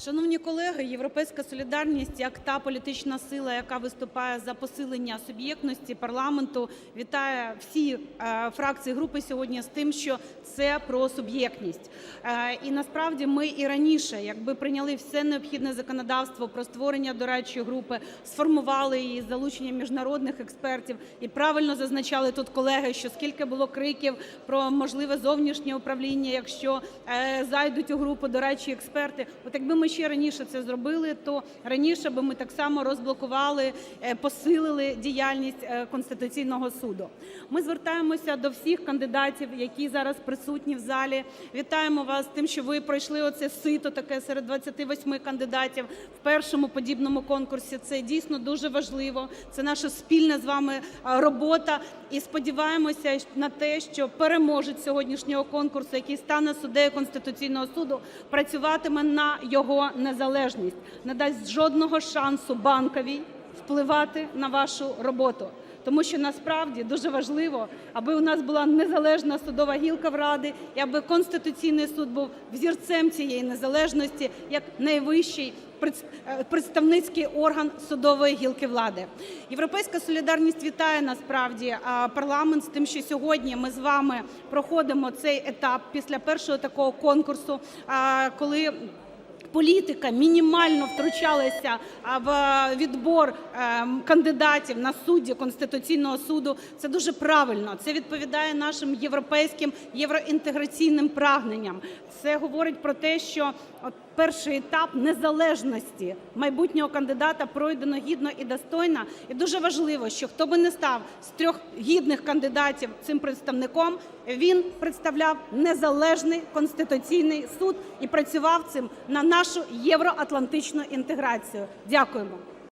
Шановні колеги, "Європейська солідарність" як та політична сила, яка виступає за посилення суб'єктності парламенту, вітає всі е, фракції, групи сьогодні з тим, що це про суб'єктність. Е, І насправді ми і раніше, якби прийняли все необхідне законодавство про створення дорадчої групи, сформували її з залученням міжнародних експертів і правильно зазначали тут колеги, що скільки було криків про можливе зовнішнє управління, якщо е, зайдуть у групу дорадчі експерти. От якби ми ще раніше це зробили, то раніше би ми так само розблокували, е, посилили діяльність е, Конституційного Суду. Ми звертаємося до всіх кандидатів, які зараз присутні в залі. Вітаємо вас з тим, що ви пройшли оце сито таке серед 28 кандидатів в першому подібному конкурсі. Це дійсно дуже важливо. Це наша спільна з вами робота. І сподіваємося на те, що переможець сьогоднішнього конкурсу, який стане суддею Конституційного Суду, працюватиме на його незалежність, не дасть жодного шансу банковій впливати на вашу роботу. Тому що насправді дуже важливо, аби у нас була незалежна судова гілка в Ради, і аби Конституційний суд був взірцем цієї незалежності як найвищий е, представницький орган судової гілки влади. Європейська солідарність вітає насправді парламент з тим, що сьогодні ми з вами проходимо цей етап після першого такого конкурсу, коли політика мінімально втручалася в відбор ем, кандидатів на судді Конституційного Суду. Це дуже правильно. Це відповідає нашим європейським євроінтеграційним прагненням. Це говорить про те, що перший етап незалежності майбутнього кандидата пройдено гідно і достойно. І дуже важливо, що хто би не став з трьох гідних кандидатів цим представником, він представляв незалежний конституційний суд і працював цим на нашу євроатлантичну інтеграцію. Дякуємо.